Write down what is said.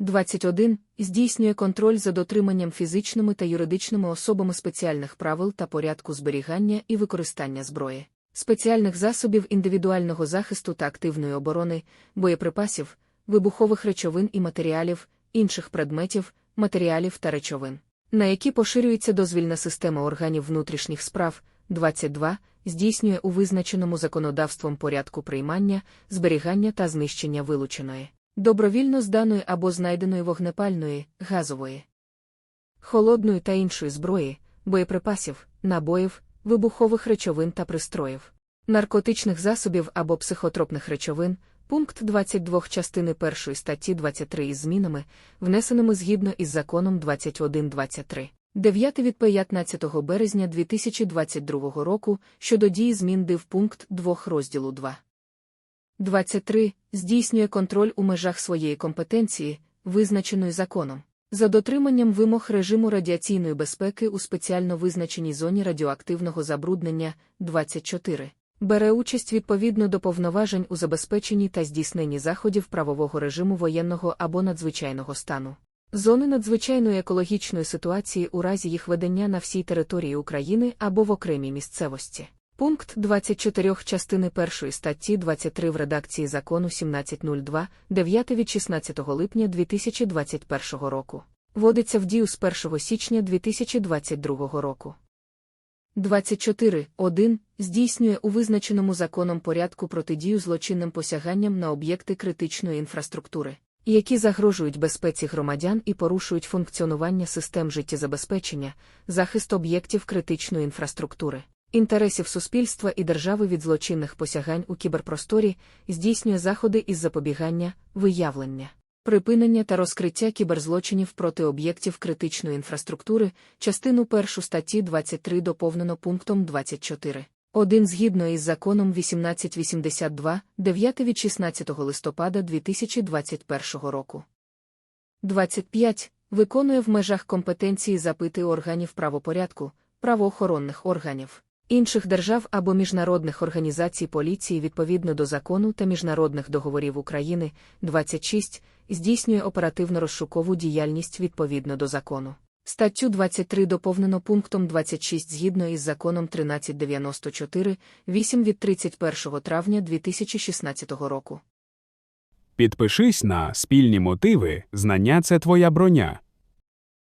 21. Здійснює контроль за дотриманням фізичними та юридичними особами спеціальних правил та порядку зберігання і використання зброї, спеціальних засобів індивідуального захисту та активної оборони, боєприпасів, вибухових речовин і матеріалів, інших предметів, матеріалів та речовин, на які поширюється дозвільна система органів внутрішніх справ. 22. Здійснює у визначеному законодавством порядку приймання, зберігання та знищення вилученої, добровільно зданої або знайденої вогнепальної, газової, холодної та іншої зброї, боєприпасів, набоїв, вибухових речовин та пристроїв, наркотичних засобів або психотропних речовин, пункт 22 частини 1 статті 23 із змінами, внесеними згідно із законом 2123. 9 від 15 березня 2022 року щодо дії змін див пункт 2 розділу 2. 23. Здійснює контроль у межах своєї компетенції, визначеної законом, за дотриманням вимог режиму радіаційної безпеки у спеціально визначеній зоні радіоактивного забруднення 24. Бере участь відповідно до повноважень у забезпеченні та здійсненні заходів правового режиму воєнного або надзвичайного стану. Зони надзвичайної екологічної ситуації у разі їх ведення на всій території України або в окремій місцевості. Пункт 24 частини 1 статті 23 в редакції закону 1702, 9 від 16 липня 2021 року. Вводиться в дію з 1 січня 2022 року. 24.1. Здійснює у визначеному законом порядку протидію злочинним посяганням на об'єкти критичної інфраструктури, які загрожують безпеці громадян і порушують функціонування систем життєзабезпечення, захист об'єктів критичної інфраструктури, інтересів суспільства і держави від злочинних посягань у кіберпросторі, здійснює заходи із запобігання, виявлення. Припинення та розкриття кіберзлочинів проти об'єктів критичної інфраструктури, частину 1 статті 23 доповнено пунктом 24. 1 згідно із законом 1882, 9 від 16 листопада 2021 року. 25. Виконує в межах компетенції запити органів правопорядку, правоохоронних органів, інших держав або міжнародних організацій поліції відповідно до закону та міжнародних договорів України. 26. Здійснює оперативно-розшукову діяльність відповідно до закону. Статтю 23 доповнено пунктом 26 згідно із законом 1394, 8 від 31 травня 2016 року. Підпишись на спільні мотиви, знання це твоя броня.